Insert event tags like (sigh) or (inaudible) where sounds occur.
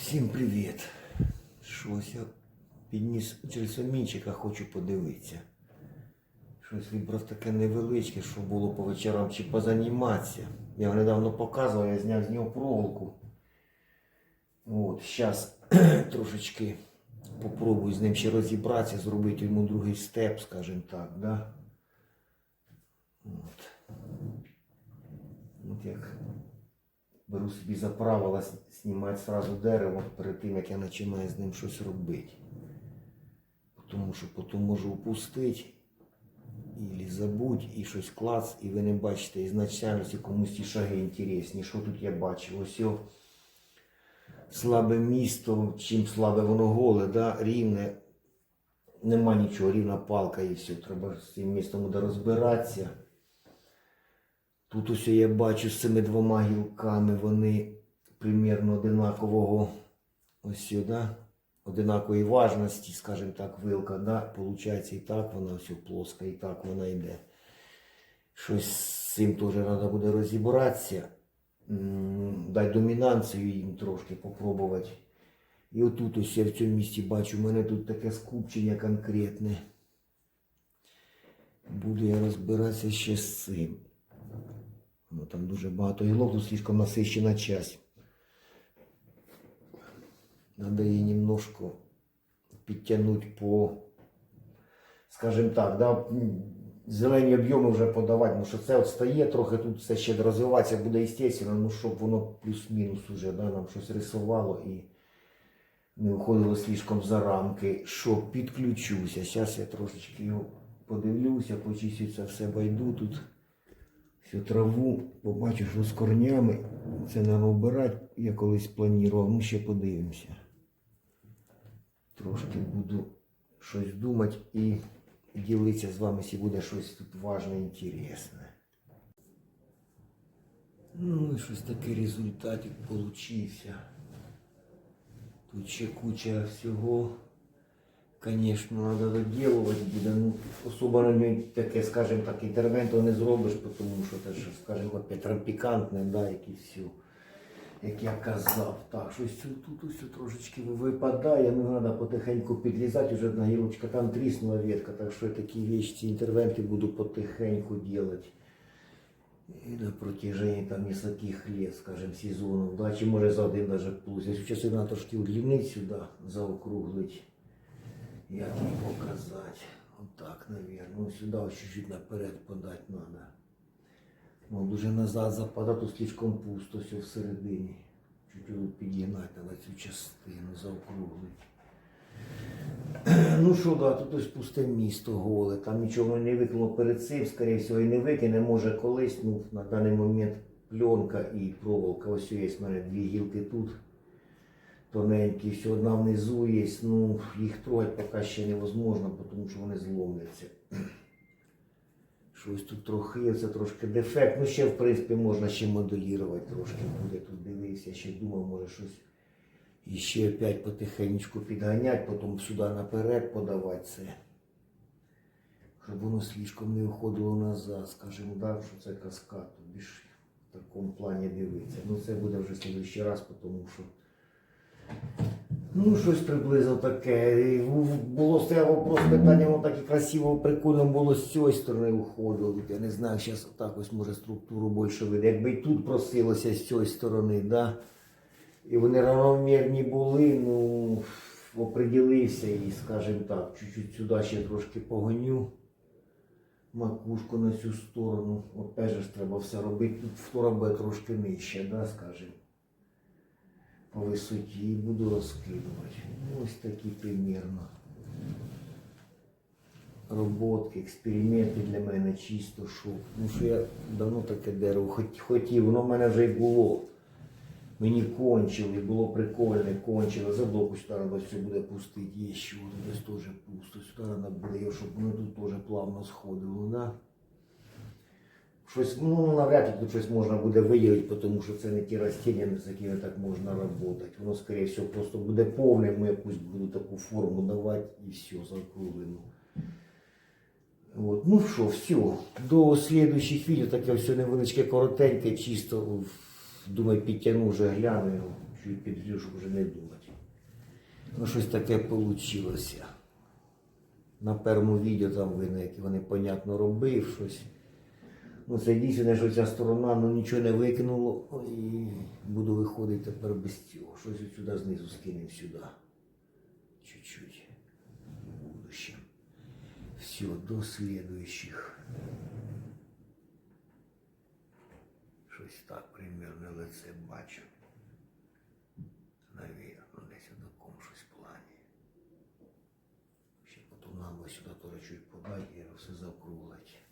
Всім привіт! Щось я підніс чельсомінчика, хочу подивитися. Щось вибрав таке невеличке, що було по вечорам чи позаніматися. Я його недавно показував, я зняв з нього проволоку. От, зараз (clears throat) трошечки попробую з ним ще розібратися, зробити йому другий степ, скажімо так, да? От. От як беру собі за правило знімати сразу дерево перед тим, як я починаю з ним щось робити. Тому що потім можу упустити, і забудь, і щось клац, і ви не бачите ізначальності комусь ті шаги інтересні. Що тут я бачу? Ось слабе місто, чим слабе воно голе, да? рівне. Нема нічого, рівна палка і все. Треба з цим містом буде розбиратися. Тут ось я бачу з цими двома гілками, вони примірно одинакового ось сюди, одинакової важності, скажімо так, вилка, да? Получається і так вона все плоска, і так вона йде. Щось з цим теж треба буде розібратися. Дай домінанцію їм трошки попробувати. І отут ось я в цьому місці бачу, у мене тут таке скупчення конкретне. Буду я розбиратися ще з цим. Ну, там дуже багато гілок, тут слишком насищена часть. Надо її немножко підтягнути по, скажімо так, да, зелені об'єми вже подавати, тому що це от стає, трохи тут все ще розвиватися буде естественно, ну щоб воно плюс-мінус уже да, нам щось рисувало і не виходило слишком за рамки, що підключуся. Зараз я трошечки його подивлюся, почистю це все войду тут всю траву, побачу, що з корнями. Це треба обирати, я колись планував, ну ще подивимося. Трошки буду щось думати і ділитися з вами, якщо буде щось тут важне, інтересне. Ну і щось такий результатик получився. Тут ще куча всього. Конечно, надо доделывать буде. Ну, особо на ній таке, скажімо так, інтервенту не зробиш, тому що це ж, скажімо, трампікантне, да, як і все. Як я казав. Так, щось тут, ось трошечки випадає, ну треба потихеньку підлізати, вже одна гілочка там тріснула ветка, так що я такі вещи, інтервенти буду потихеньку делать. І на протяжении там нескольких лет, скажем, сезонов, да, чи може за один даже плюс. Якщо часи треба трошки удлинить сюди, заокруглить. Як їй показати? Отак, наверное. Ну, сюди ось чуть-чуть наперед подати треба. Ну, дуже назад западати, то слишком пусто все всередині. Чуть-чуть підігнати треба цю частину, заокруглити. Ну що, да, тут ось пусте місто голе, там нічого не викинуло перед цим, скоріше всього, і не викине, може колись, ну, на даний момент пленка і проволока. Ось є в мене дві гілки тут тоненькі, все одна внизу є, ну, їх трогати поки ще невозможно, тому що вони зломляться. Щось тут трохи, це трошки дефект. Ну, ще, в принципі, можна ще моделірувати трошки. Буде тут дивився, ще думав, може щось і ще опять потихеньку підганяти, потім сюди наперед подавати це. Щоб воно слишком не виходило назад, скажімо так, що це каскад, більш в такому плані дивитися. Ну це буде вже слідуючий раз, тому що ну щось приблизно таке. Було стояло вопрос питання, воно так і красиво, прикольно було з цієї сторони уходило. Я не знаю, зараз отак ось може структуру більше видно. Якби і тут просилося з цієї сторони, да? І вони равномірні були, ну, оприділився і, скажімо так, чуть-чуть сюди ще трошки погоню. Макушку на цю сторону. Опять же ж треба все робити. Тут флора буде трошки нижче, да, скажімо. По висоті і буду розкидувати. Ось такі примірно. Роботки, експерименти для мене чисто шов. Ну що я давно таке дерево хотів, воно в мене вже й було. Мені кончили, було прикольне, кончило. За блоку сюди все буде пустити. Є воно десь теж пусто. Сюди буде, його, щоб воно тут теж плавно сходило. Да? Щось, ну навряд ли тут щось можна буде виділити, тому що це не ті растіння, з якими так можна працювати. Воно, скоріше всього, просто буде повне, ми якусь буду таку форму давати і все, закруглено. От. Ну що, все. До слідуючих відео таке все невеличке, коротеньке, чисто. Думаю, підтягну вже гляну його. чуть щоб вже не думати. Ну, щось таке вийшло. На першому відео там видно, як вони понятно робив щось. Ну, це дійсно, що ця сторона ну, нічого не викинуло. І буду виходити тепер без цього. Щось от сюди знизу скинемо сюди. Чуть-чуть. В будущем. Все, до следующих. Щось так примерно лице бачу. Навірно, десь в такому щось плані. Ще потім нам сюди теж чуть подати і все закруглить.